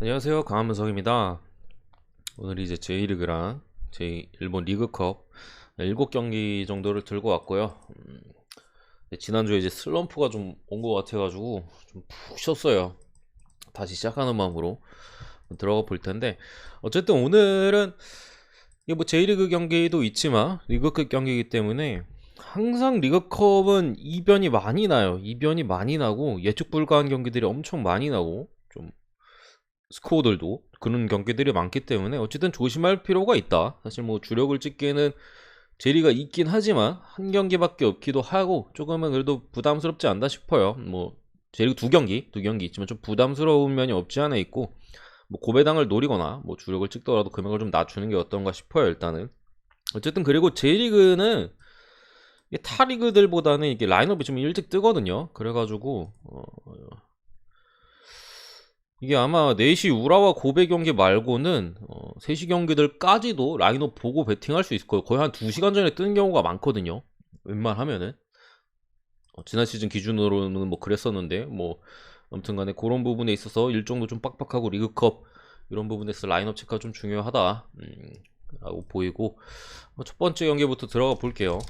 안녕하세요. 강한문석입니다. 오늘 이제 J리그랑 제 일본 리그컵 7경기 정도를 들고 왔고요. 음, 네, 지난주에 이제 슬럼프가 좀 온 것 같아가지고 좀 푹 쉬었어요. 다시 시작하는 마음으로 들어가 볼 텐데 어쨌든 오늘은 이게 뭐 J리그 경기도 있지만 리그컵 경기이기 때문에 항상 리그컵은 이변이 많이 나요. 이변이 많이 나고 예측 불가한 경기들이 엄청 많이 나고 좀 스코어들도 그런 경기들이 많기 때문에 어쨌든 조심할 필요가 있다. 사실 뭐 주력을 찍기에는 제리가 있긴 하지만 한 경기밖에 없기도 하고 조금은 그래도 부담스럽지 않나 싶어요. 뭐 제리 두 경기, 두 경기 있지만 좀 부담스러운 면이 없지 않아 있고 뭐 고배당을 노리거나 뭐 주력을 찍더라도 금액을 좀 낮추는 게 어떤가 싶어요. 일단은 어쨌든 그리고 제리그는 이게 타 리그들보다는 이게 라인업이 좀 일찍 뜨거든요. 그래가지고 어, 이게 아마 4시 우라와 고베 경기 말고는 어, 3시 경기들까지도 라인업 보고 베팅할 수 있을 거예요. 거의 한 2시간 전에 뜨는 경우가 많거든요. 웬만하면은. 어, 지난 시즌 기준으로는 뭐 그랬었는데 뭐 아무튼 간에 그런 부분에 있어서 일정도 좀 빡빡하고 리그컵 이런 부분에서 라인업 체크가 좀 중요하다. 음, 라고 보이고 뭐첫 번째 경기부터 들어가 볼게요.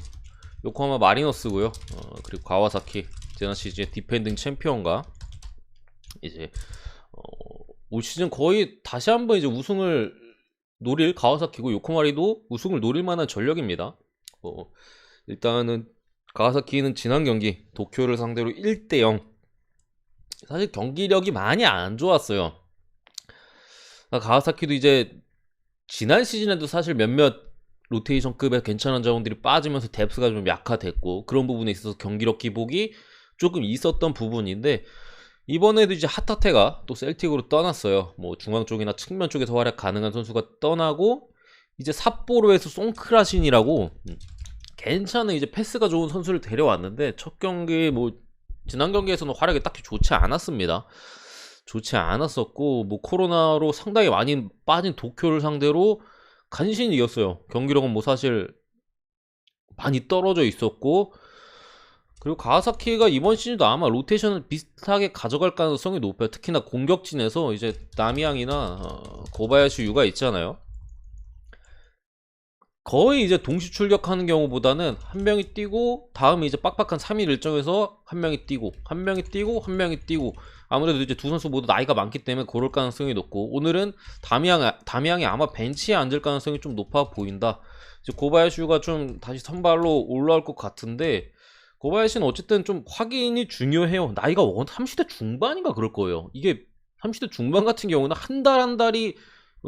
요코하마 마리너스고요. 어, 그리고 가와사키 지난 시즌 디펜딩 챔피언과 이제 어, 올 시즌 거의 다시 한번 이제 우승을 노릴 가와사키고 요코마리도 우승을 노릴 만한 전력입니다. 어, 일단은 가와사키는 지난 경기 도쿄를 상대로 1대 0. 사실 경기력이 많이 안 좋았어요. 아, 가와사키도 이제 지난 시즌에도 사실 몇몇 로테이션급의 괜찮은 자원들이 빠지면서 뎁스가 좀 약화됐고 그런 부분에 있어서 경기력 기복이 조금 있었던 부분인데 이번에도 이제 하타테가 또 셀틱으로 떠났어요. 뭐 중앙 쪽이나 측면 쪽에서 활약 가능한 선수가 떠나고 이제 삿포로에서 송크라신이라고 음, 괜찮은 이제 패스가 좋은 선수를 데려왔는데 첫 경기 뭐 지난 경기에서는 활약이 딱히 좋지 않았습니다. 좋지 않았었고 뭐 코로나로 상당히 많이 빠진 도쿄를 상대로 간신히 이겼어요. 경기력은 뭐 사실 많이 떨어져 있었고 그리고 가와사키가 이번 시즌도 아마 로테이션을 비슷하게 가져갈 가능성이 높아요. 특히나 공격진에서 이제 나미양이나 어, 고바야시 유가 있잖아요. 거의 이제 동시 출격하는 경우보다는 한 명이 뛰고 다음에 이제 빡빡한 3일 일정에서 한 명이 뛰고 한 명이 뛰고 한 명이 뛰고 아무래도 이제 두 선수 모두 나이가 많기 때문에 그럴 가능성이 높고 오늘은 다미양 다미양이 아마 벤치에 앉을 가능성이 좀 높아 보인다. 이제 고바야시 유가 좀 다시 선발로 올라올 것 같은데 고바야시는 어쨌든 좀 확인이 중요해요. 나이가 원 30대 중반인가 그럴 거예요. 이게 30대 중반 같은 경우는 한 달 한 달이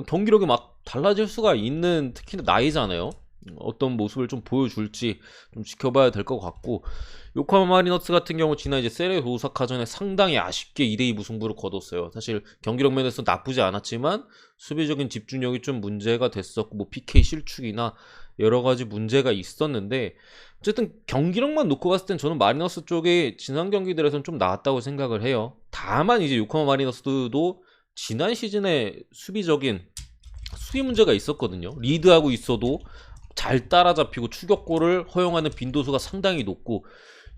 경기력이 막 달라질 수가 있는 특히나 나이잖아요. 어떤 모습을 좀 보여줄지 좀 지켜봐야 될 것 같고 요코하마 마리너스 같은 경우 지난 이제 세레 오사카전에 상당히 아쉽게 2대2 무승부를 거뒀어요. 사실 경기력 면에서 나쁘지 않았지만 수비적인 집중력이 좀 문제가 됐었고 뭐 PK 실축이나 여러 가지 문제가 있었는데 어쨌든 경기력만 놓고 봤을 땐 저는 마리너스 쪽에 지난 경기들에서는 좀 나았다고 생각을 해요. 다만 이제 요코하마 마리너스도 지난 시즌에 수비적인 수비 문제가 있었거든요. 리드하고 있어도 잘 따라잡히고 추격골을 허용하는 빈도수가 상당히 높고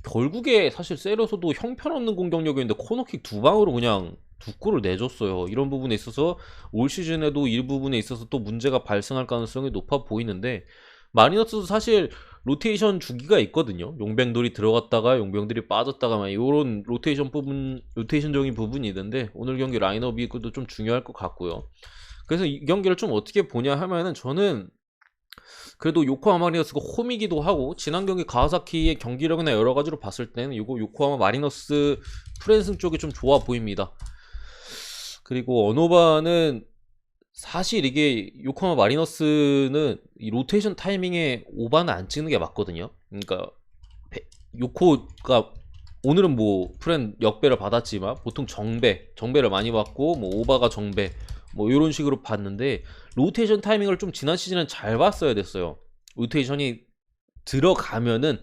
결국에 사실 세려서도 형편없는 공격력이었는데 코너킥 두 방으로 그냥 두 골을 내줬어요. 이런 부분에 있어서 올 시즌에도 이 부분에 있어서 또 문제가 발생할 가능성이 높아 보이는데 마리너스도 사실 로테이션 주기가 있거든요. 용병들이 들어갔다가 용병들이 빠졌다가 막 이런 로테이션 부분, 로테이션적인 부분이 있는데 오늘 경기 라인업이 그것도 좀 중요할 것 같고요. 그래서 이 경기를 좀 어떻게 보냐 하면은 저는 그래도 요코하마 마리너스가 홈이기도 하고 지난 경기 가와사키의 경기력이나 여러 가지로 봤을 때는 이거 요코하마 마리너스 프랜승 쪽이 좀 좋아 보입니다. 그리고 어노바는 사실 이게 요코하마 마리너스는 이 로테이션 타이밍에 오바는 안 찍는 게 맞거든요. 그러니까 베- 요코가 오늘은 뭐 프렌 역배를 받았지만 보통 정배, 정배를 많이 받고 뭐 오바가 정배 뭐 이런 식으로 봤는데 로테이션 타이밍을 좀 지난 시즌은 잘 봤어야 됐어요. 로테이션이 들어가면은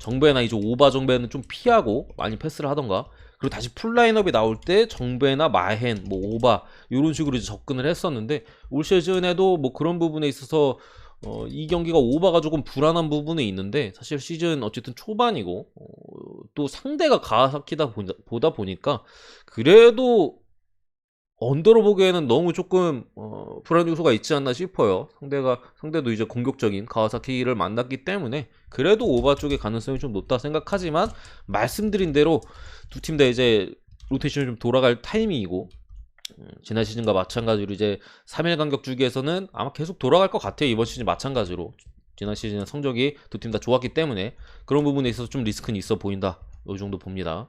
정배나 이제 오바 정배는 좀 피하고 많이 패스를 하던가 그리고 다시 풀 라인업이 나올 때 정배나 마헨, 뭐 오바 이런 식으로 이제 접근을 했었는데 올 시즌에도 뭐 그런 부분에 있어서 어, 이 경기가 오바가 조금 불안한 부분이 있는데 사실 시즌 어쨌든 초반이고 어, 또 상대가 가와사키다 보다, 보다 보니까 그래도 언더로 보기에는 너무 조금 어, 불안 요소가 있지 않나 싶어요. 상대가 상대도 이제 공격적인 가와사키를 만났기 때문에 그래도 오바 쪽의 가능성이 좀 높다 생각하지만 말씀드린 대로 두 팀 다 이제 로테이션이 좀 돌아갈 타이밍이고 음, 지난 시즌과 마찬가지로 이제 3일 간격 주기에서는 아마 계속 돌아갈 것 같아요. 이번 시즌 마찬가지로 지난 시즌 성적이 두 팀 다 좋았기 때문에 그런 부분에 있어서 좀 리스크는 있어 보인다. 이 정도 봅니다.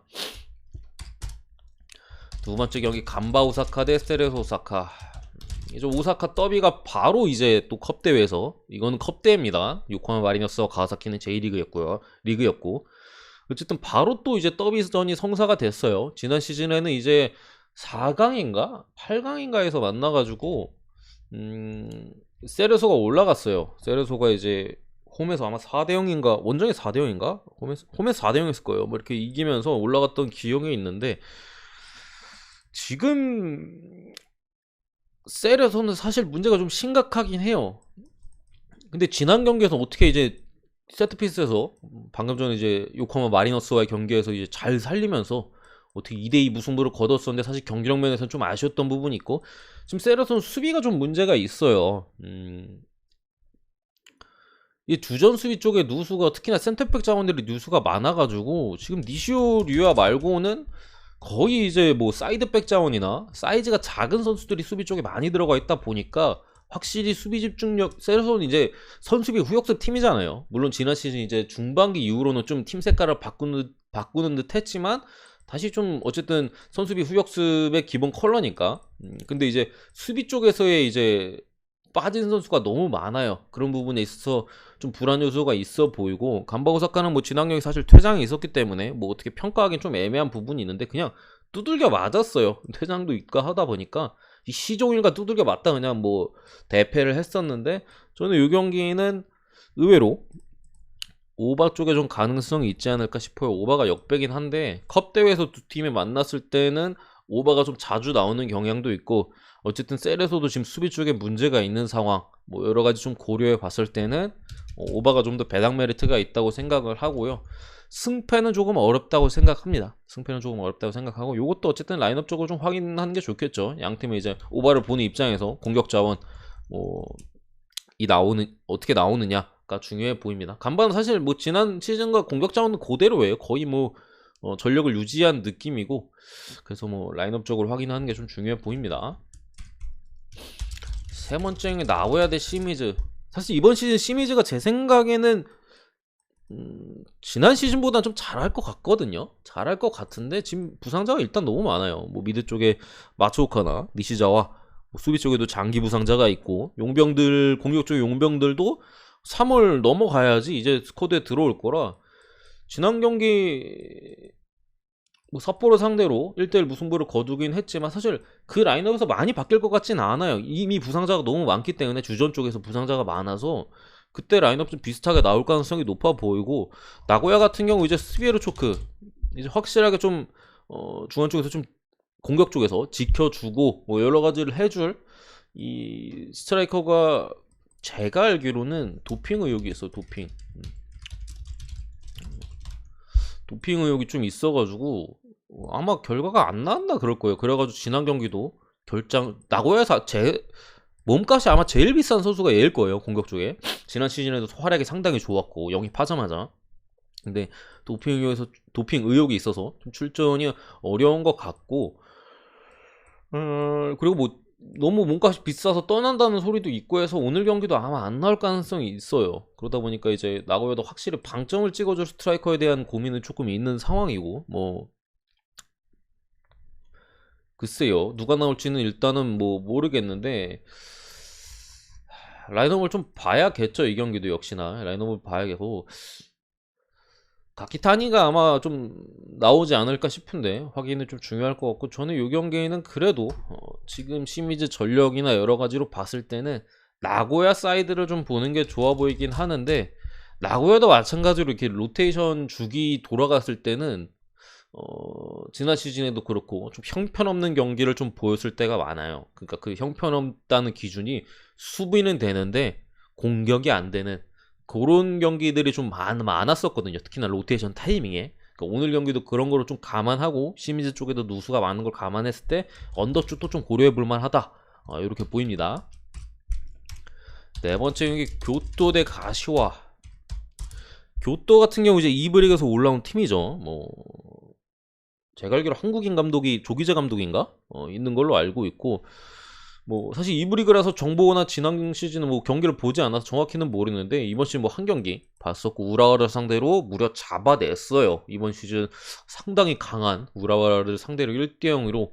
두 번째 경기 간바 오사카 대 세레소 오사카. 이제 오사카 더비가 바로 이제 또 컵 대회에서 이거는 컵 대회입니다. 요코하마 마리너스와 가와사키는 J리그였고요. 리그였고. 어쨌든 바로 또 이제 더비전이 성사가 됐어요. 지난 시즌에는 이제 4강인가 8강인가에서 만나 가지고 음, 세레소가 올라갔어요. 세레소가 이제 홈에서 아마 4대 0인가 원정에 4대 0인가 홈에서 홈에서 4대 0 했을 거예요. 뭐 이렇게 이기면서 올라갔던 기억이 있는데 지금 셀에서는 사실 문제가 좀 심각하긴 해요. 근데 지난 경기에서 어떻게 이제 세트피스에서 방금 전에 이제 요코하마 마리너스와의 경기에서 이제 잘 살리면서 어떻게 2대2 무승부를 거뒀었는데 사실 경기력 면에서는 좀 아쉬웠던 부분이 있고 지금 세레서는 수비가 좀 문제가 있어요. 음. 이 주전 수비 쪽에 누수가 특히나 센터백 자원들이 누수가 많아가지고 지금 니시오 류아 말고는 거의 이제 뭐 사이드백 자원이나 사이즈가 작은 선수들이 수비 쪽에 많이 들어가 있다 보니까 확실히 수비 집중력 세레소는 이제 선수비 후역습 팀이잖아요. 물론 지난 시즌 이제 중반기 이후로는 좀 팀 색깔을 바꾸는 바꾸는 듯 했지만 다시 좀 어쨌든 선수비 후역습의 기본 컬러니까. 음, 근데 이제 수비 쪽에서의 이제 빠진 선수가 너무 많아요. 그런 부분에 있어서 좀 불안 요소가 있어 보이고 간바 오사카는 뭐 지난 경기 사실 퇴장이 있었기 때문에 뭐 어떻게 평가하기는 좀 애매한 부분이 있는데 그냥 두들겨 맞았어요. 퇴장도 있고 하다 보니까 이 시종일과 두들겨 맞다 그냥 뭐 대패를 했었는데 저는 이 경기는 의외로 오바 쪽에 좀 가능성이 있지 않을까 싶어요. 오바가 역배긴 한데 컵 대회에서 두 팀이 만났을 때는 오바가 좀 자주 나오는 경향도 있고 어쨌든 셀에서도 지금 수비 쪽에 문제가 있는 상황 뭐 여러 가지 좀 고려해 봤을 때는 어, 오바가 좀 더 배당 메리트가 있다고 생각을 하고요. 승패는 조금 어렵다고 생각합니다. 승패는 조금 어렵다고 생각하고 이것도 어쨌든 라인업적으로 좀 확인하는 게 좋겠죠. 양 팀의 이제 오바를 보는 입장에서 공격 자원 뭐 이 나오는 어떻게 나오느냐가 중요해 보입니다. 간반은 사실 뭐 지난 시즌과 공격 자원은 그대로예요. 거의 뭐 어, 전력을 유지한 느낌이고 그래서 뭐 라인업적으로 확인하는 게 좀 중요해 보입니다. 세 번째는 나오야 될 시미즈. 사실 이번 시즌 시미즈가 제 생각에는 음, 지난 시즌보다는 좀 잘할 것 같거든요. 잘할 것 같은데 지금 부상자가 일단 너무 많아요. 뭐 미드 쪽에 마츠오카나 니시자와 뭐 수비 쪽에도 장기 부상자가 있고 용병들 공격 쪽 용병들도 3월 넘어가야지 이제 스쿼드에 들어올 거라 지난 경기 뭐 삿포로 상대로 1대1 무승부를 거두긴 했지만 사실 그 라인업에서 많이 바뀔 것 같지는 않아요. 이미 부상자가 너무 많기 때문에 주전 쪽에서 부상자가 많아서 그때 라인업 좀 비슷하게 나올 가능성이 높아 보이고 나고야 같은 경우 이제 스비에르 초크 이제 확실하게 좀 어, 중원 쪽에서 좀 공격 쪽에서 지켜주고 뭐 여러 가지를 해줄 이 스트라이커가 제가 알기로는 도핑 의혹이 있어 도핑 음. 도핑 의혹이 좀 있어가지고 아마 결과가 안 나왔나 그럴 거예요. 그래가지고 지난 경기도 결장 나고야에서 제 몸값이 아마 제일 비싼 선수가 얘일 거예요 공격 쪽에 지난 시즌에도 활약이 상당히 좋았고 영입하자마자 근데 도핑 의혹에서 도핑 의혹이 있어서 좀 출전이 어려운 것 같고 음, 그리고 뭐 너무 몸값이 비싸서 떠난다는 소리도 있고 해서 오늘 경기도 아마 안 나올 가능성이 있어요. 그러다 보니까 이제 나고야도 확실히 방점을 찍어줄 스트라이커에 대한 고민은 조금 있는 상황이고 뭐 글쎄요. 누가 나올지는 일단은 뭐 모르겠는데 라인업을 좀 봐야겠죠 이 경기도 역시나. 라인업을 봐야겠고. 가키타니가 아마 좀 나오지 않을까 싶은데 확인은 좀 중요할 것 같고 저는 이 경기에는 그래도 어, 지금 시미즈 전력이나 여러 가지로 봤을 때는 나고야 사이드를 좀 보는 게 좋아 보이긴 하는데 나고야도 마찬가지로 이렇게 로테이션 주기 돌아갔을 때는 어, 지난 시즌에도 그렇고 좀 형편없는 경기를 좀 보였을 때가 많아요. 그러니까 그 형편없다는 기준이 수비는 되는데 공격이 안 되는 그런 경기들이 좀 많, 많았었거든요. 특히나 로테이션 타이밍에. 그러니까 오늘 경기도 그런 거를 좀 감안하고 시미즈 쪽에도 누수가 많은 걸 감안했을 때 언더 쪽도 좀 고려해 볼 만하다. 어, 이렇게 보입니다. 네 번째 경기 교토 대 가시와. 교토 같은 경우 이제 이브릭에서 올라온 팀이죠. 뭐 제가 알기로 한국인 감독이 조기재 감독인가 어, 있는 걸로 알고 있고 뭐 사실 이브리그라서 정보나 지난 시즌은 뭐 경기를 보지 않아서 정확히는 모르는데 이번 시즌 뭐 한 경기 봤었고 우라와를 상대로 무려 잡아냈어요. 이번 시즌 상당히 강한 우라와를 상대로 1대 0으로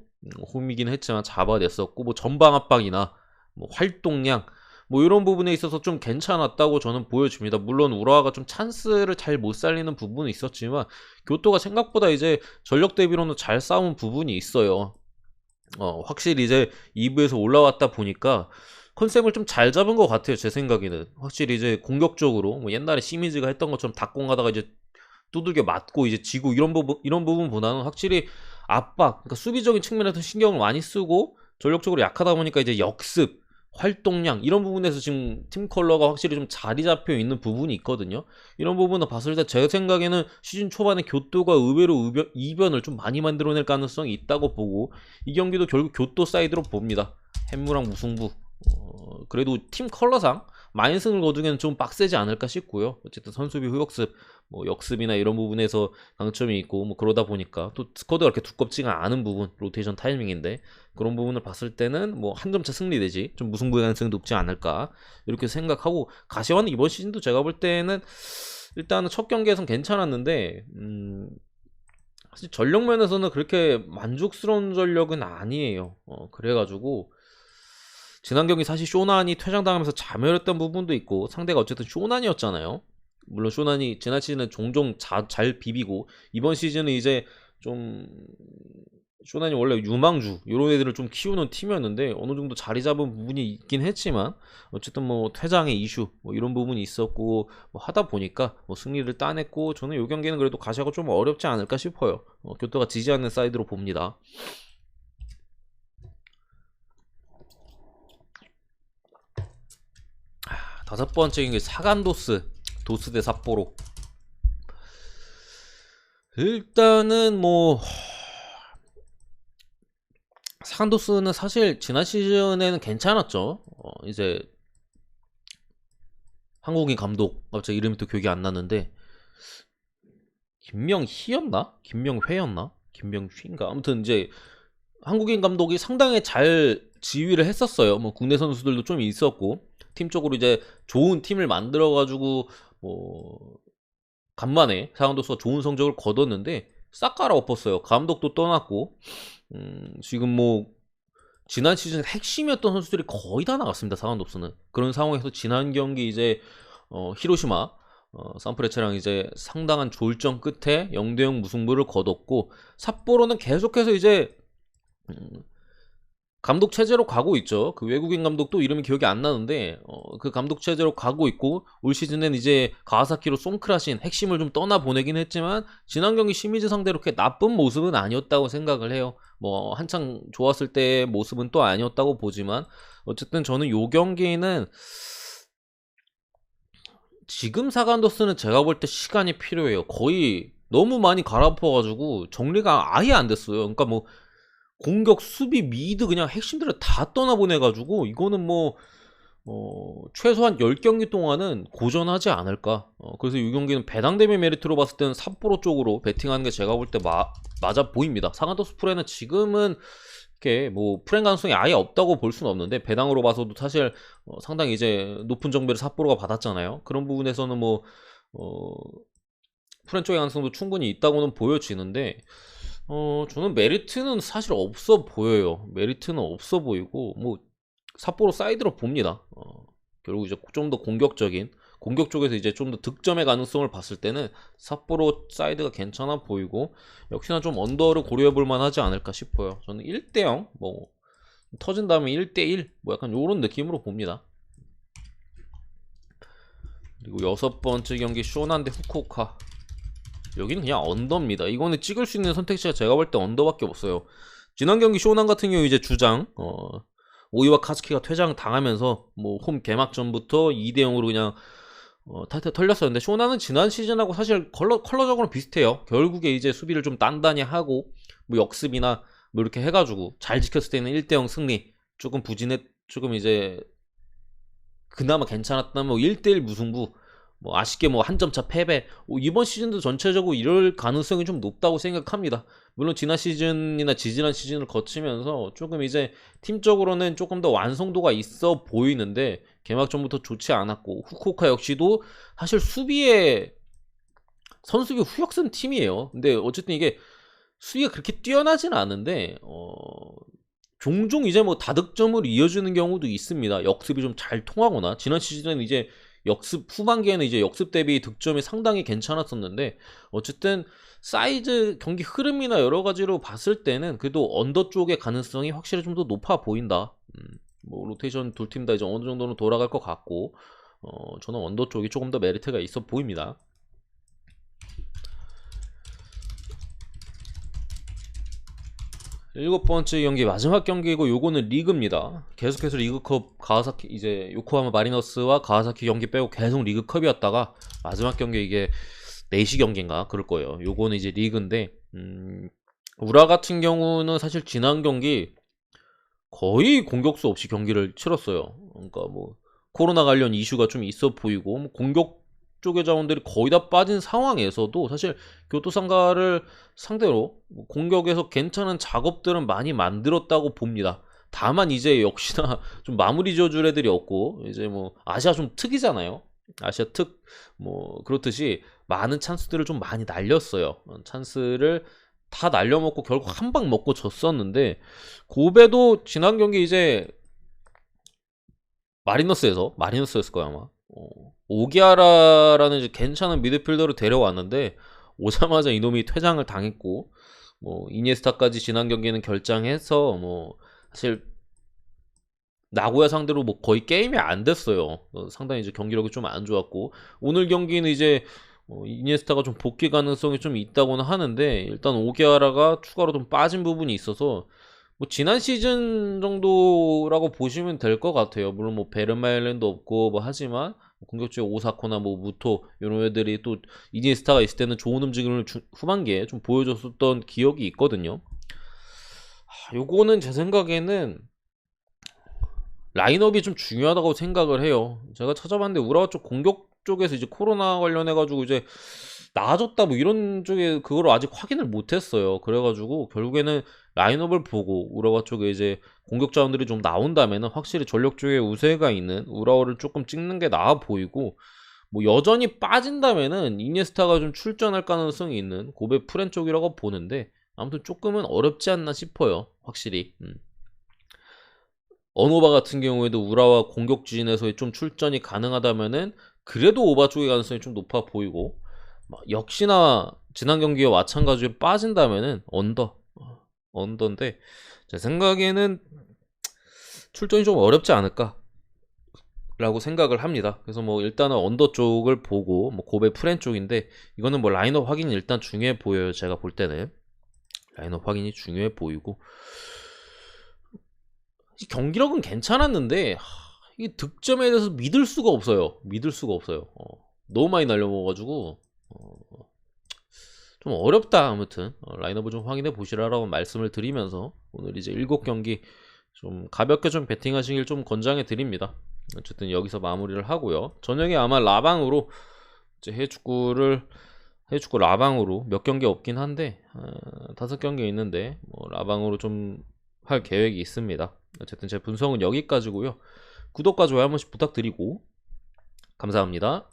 홈이긴 했지만 잡아냈었고 뭐 전방 압박이나 뭐 활동량 뭐 이런 부분에 있어서 좀 괜찮았다고 저는 보여집니다. 물론 우라와가 좀 찬스를 잘 못 살리는 부분은 있었지만 교토가 생각보다 이제 전력 대비로는 잘 싸운 부분이 있어요. 어, 확실히 이제 2부에서 올라왔다 보니까 컨셉을 좀 잘 잡은 것 같아요. 제 생각에는. 확실히 이제 공격적으로 뭐 옛날에 시미즈가 했던 것처럼 닭공 가다가 이제 두들겨 맞고 이제 지고 이런 부분 이런 부분보다는 확실히 압박, 그러니까 수비적인 측면에서 신경을 많이 쓰고 전력적으로 약하다 보니까 이제 역습, 활동량 이런 부분에서 지금 팀 컬러가 확실히 좀 자리 잡혀 있는 부분이 있거든요. 이런 부분을 봤을 때 제 생각에는 시즌 초반에 교토가 의외로 의변, 이변 을 좀 많이 만들어낼 가능성이 있다고 보고 이 경기도 결국 교토 사이드로 봅니다. 햄무랑 무승부. 어, 그래도 팀 컬러상 마인승을 거두기에는 좀 빡세지 않을까 싶고요. 어쨌든 선수비 후역습, 뭐 역습이나 이런 부분에서 강점이 있고 뭐 그러다 보니까 또 스쿼드가 그렇게 두껍지가 않은 부분, 로테이션 타이밍인데 그런 부분을 봤을 때는 뭐 한 점 차 승리 되지 좀 무승부의 가능성이 높지 않을까 이렇게 생각하고 가시와는 이번 시즌도 제가 볼 때는 일단은 첫 경기에선 괜찮았는데 음 사실 전력 면에서는 그렇게 만족스러운 전력은 아니에요. 어, 그래가지고 지난 경기 사실 쇼난이 퇴장당하면서 자멸했던 부분도 있고 상대가 어쨌든 쇼난이었잖아요. 물론 쇼난이 지난 시즌은 종종 자, 잘 비비고 이번 시즌은 이제 좀 쇼난이 원래 유망주 이런 애들을 좀 키우는 팀이었는데 어느 정도 자리 잡은 부분이 있긴 했지만 어쨌든 뭐 퇴장의 이슈 뭐 이런 부분이 있었고 뭐 하다 보니까 뭐 승리를 따냈고 저는 이 경기는 그래도 가시하고 좀 어렵지 않을까 싶어요. 어, 교토가 지지 않는 사이드로 봅니다. 다섯 번째 경기 사간도스 도스 대 삿포로 일단은 뭐 사간도스는 사실 지난 시즌에는 괜찮았죠. 어, 이제 한국인 감독 갑자기 이름이 또 기억이 안 나는데 김명희였나? 김명회였나? 김명휘인가? 아무튼 이제 한국인 감독이 상당히 잘 지휘를 했었어요. 뭐 국내 선수들도 좀 있었고 팀 쪽으로 이제 좋은 팀을 만들어 가지고 뭐 간만에 사강도수가 좋은 성적을 거뒀는데 싹 갈아엎었어요. 감독도 떠났고 음, 지금 뭐 지난 시즌 핵심이었던 선수들이 거의 다 나갔습니다. 상한도수는 그런 상황에서 지난 경기 이제 어, 히로시마 어, 산프레체랑 이제 상당한 졸전 끝에 0대0 무승부를 거뒀고 삿포로는 계속해서 이제 음, 감독 체제로 가고 있죠. 그 외국인 감독도 이름이 기억이 안 나는데 어, 그 감독 체제로 가고 있고 올 시즌엔 이제 가와사키로 송크라신 핵심을 좀 떠나 보내긴 했지만 지난 경기 시미즈 상대로 그렇게 나쁜 모습은 아니었다고 생각을 해요. 뭐 한창 좋았을 때의 모습은 또 아니었다고 보지만 어쨌든 저는 요 경기는 지금 사간도스는 제가 볼 때 시간이 필요해요. 거의 너무 많이 갈아엎어가지고 정리가 아예 안 됐어요. 그러니까 뭐 공격, 수비, 미드 그냥 핵심들을 다 떠나보내가지고 이거는 뭐 어, 최소한 10경기 동안은 고전하지 않을까. 어, 그래서 이 경기는 배당대비 메리트로 봤을 때는 삿포로 쪽으로 베팅하는 게 제가 볼 때 맞아 보입니다. 상한도 스 프레는 지금은 이렇게 뭐 프렌 가능성이 아예 없다고 볼 수는 없는데 배당으로 봐서도 사실 어, 상당히 이제 높은 정배를 삿포로가 받았잖아요. 그런 부분에서는 뭐 어, 프렌 쪽의 가능성도 충분히 있다고는 보여지는데 어, 저는 메리트는 사실 없어 보여요. 메리트는 없어 보이고, 뭐, 삿포로 사이드로 봅니다. 어, 결국 이제 좀 더 공격적인, 공격 쪽에서 이제 좀 더 득점의 가능성을 봤을 때는 삿포로 사이드가 괜찮아 보이고, 역시나 좀 언더를 고려해 볼 만 하지 않을까 싶어요. 저는 1대0, 뭐, 터진 다음에 1대1, 뭐 약간 요런 느낌으로 봅니다. 그리고 여섯 번째 경기 쇼난 대 후쿠오카. 여기는 그냥 언더입니다. 이거는 찍을 수 있는 선택지가 제가 볼 때 언더밖에 없어요. 지난 경기 쇼난 같은 경우 이제 주장 어, 오이와 카즈키가 퇴장 당하면서 뭐 홈 개막 전부터 2대 0으로 그냥 어, 타이틀 털렸었는데 쇼나는 지난 시즌하고 사실 컬러, 컬러적으로 비슷해요. 결국에 이제 수비를 좀 단단히 하고 뭐 역습이나 뭐 이렇게 해가지고 잘 지켰을 때는 1대 0 승리 조금 부진했 조금 이제 그나마 괜찮았다면 뭐 1대1 무승부 뭐 아쉽게 뭐 한 점 차 패배 뭐 이번 시즌도 전체적으로 이럴 가능성이 좀 높다고 생각합니다. 물론 지난 시즌이나 지지난 시즌을 거치면서 조금 이제 팀적으로는 조금 더 완성도가 있어 보이는데 개막 전부터 좋지 않았고 후쿠오카 역시도 사실 수비에 선수비 후역 쓴 팀이에요. 근데 어쨌든 이게 수비가 그렇게 뛰어나진 않은데 어 종종 이제 뭐 다득점을 이어주는 경우도 있습니다. 역습이 좀 잘 통하거나 지난 시즌은 이제 역습 후반기에는 이제 역습 대비 득점이 상당히 괜찮았었는데 어쨌든 사이즈 경기 흐름이나 여러 가지로 봤을 때는 그래도 언더 쪽의 가능성이 확실히 좀 더 높아 보인다. 음, 뭐 로테이션 둘 팀 다 이제 어느 정도는 돌아갈 것 같고 어, 저는 언더 쪽이 조금 더 메리트가 있어 보입니다. 일곱 번째 경기 마지막 경기이고 요거는 리그입니다. 계속해서 리그컵 가와사키 이제 요코하마 마리너스와 가와사키 경기 빼고 계속 리그컵이었다가 마지막 경기 이게 4시 경기인가 그럴 거예요. 요거는 이제 리그인데 음, 우라 같은 경우는 사실 지난 경기 거의 공격수 없이 경기를 치렀어요. 그러니까 뭐 코로나 관련 이슈가 좀 있어 보이고 뭐 공격 쪽의 자원들이 거의 다 빠진 상황에서도 사실 교토상가를 상대로 뭐 공격에서 괜찮은 작업들은 많이 만들었다고 봅니다. 다만 이제 역시나 좀 마무리 지어줄 애들이 없고 이제 뭐 아시아 좀 특이잖아요. 아시아 특 뭐 그렇듯이 많은 찬스들을 좀 많이 날렸어요. 어, 찬스를 다 날려먹고 결국 한 방 먹고 졌었는데 고베도 지난 경기 이제 마리너스에서 마리너스였을 거야 아마 어, 오기아라라는 이제 괜찮은 미드필더를 데려왔는데 오자마자 이놈이 퇴장을 당했고 뭐 이니에스타까지 지난 경기는 결장해서 뭐 사실 나고야 상대로 뭐 거의 게임이 안 됐어요. 어, 상당히 이제 경기력이 좀 안 좋았고 오늘 경기는 이제 어, 이니에스타가 좀 복귀 가능성이 좀 있다고는 하는데 일단 오게아라가 추가로 좀 빠진 부분이 있어서 뭐 지난 시즌 정도라고 보시면 될 것 같아요. 물론 뭐 베르마일랜도 없고 뭐 하지만 공격적인 오사코나 뭐 무토 이런 애들이 또 이니에스타가 있을 때는 좋은 움직임을 주- 후반기에 좀 보여줬었던 기억이 있거든요. 하, 요거는 제 생각에는 라인업이 좀 중요하다고 생각을 해요. 제가 찾아봤는데 우라와 쪽 공격 쪽에서 이제 코로나 관련해 가지고 이제 나아졌다 뭐 이런 쪽에 그걸 아직 확인을 못했어요. 그래가지고 결국에는 라인업을 보고 우라와 쪽에 이제 공격 자원들이 좀 나온다면은 확실히 전력 쪽에 우세가 있는 우라와를 조금 찍는 게 나아 보이고 뭐 여전히 빠진다면은 이니에스타가 좀 출전할 가능성이 있는 고베 프렌 쪽이라고 보는데 아무튼 조금은 어렵지 않나 싶어요. 확실히. 음. 언오바 같은 경우에도 우라와 공격 지진에서의 좀 출전이 가능하다면은 그래도 오바 쪽의 가능성이 좀 높아 보이고 막 역시나 지난 경기와 마찬가지로 빠진다면은 언더 어, 언더인데 제 생각에는 출전이 좀 어렵지 않을까 라고 생각을 합니다. 그래서 뭐 일단은 언더 쪽을 보고 뭐 고베 프렌 쪽인데 이거는 뭐 라인업 확인이 일단 중요해 보여요. 제가 볼 때는 라인업 확인이 중요해 보이고 이 경기력은 괜찮았는데 하, 이 득점에 대해서 믿을 수가 없어요. 믿을 수가 없어요. 어, 너무 많이 날려먹어가지고 어, 좀 어렵다 아무튼 어, 라인업을 좀 확인해 보시라라고 말씀을 드리면서 오늘 이제 7경기 좀 가볍게 좀 베팅하시길 좀 권장해 드립니다. 어쨌든 여기서 마무리를 하고요. 저녁에 아마 라방으로 이제 해축구를 해축구 라방으로 몇 경기 없긴 한데 어, 다섯 경기 있는데 뭐 라방으로 좀 할 계획이 있습니다. 어쨌든 제 분석은 여기까지고요. 구독과 좋아요 한 번씩 부탁드리고 감사합니다.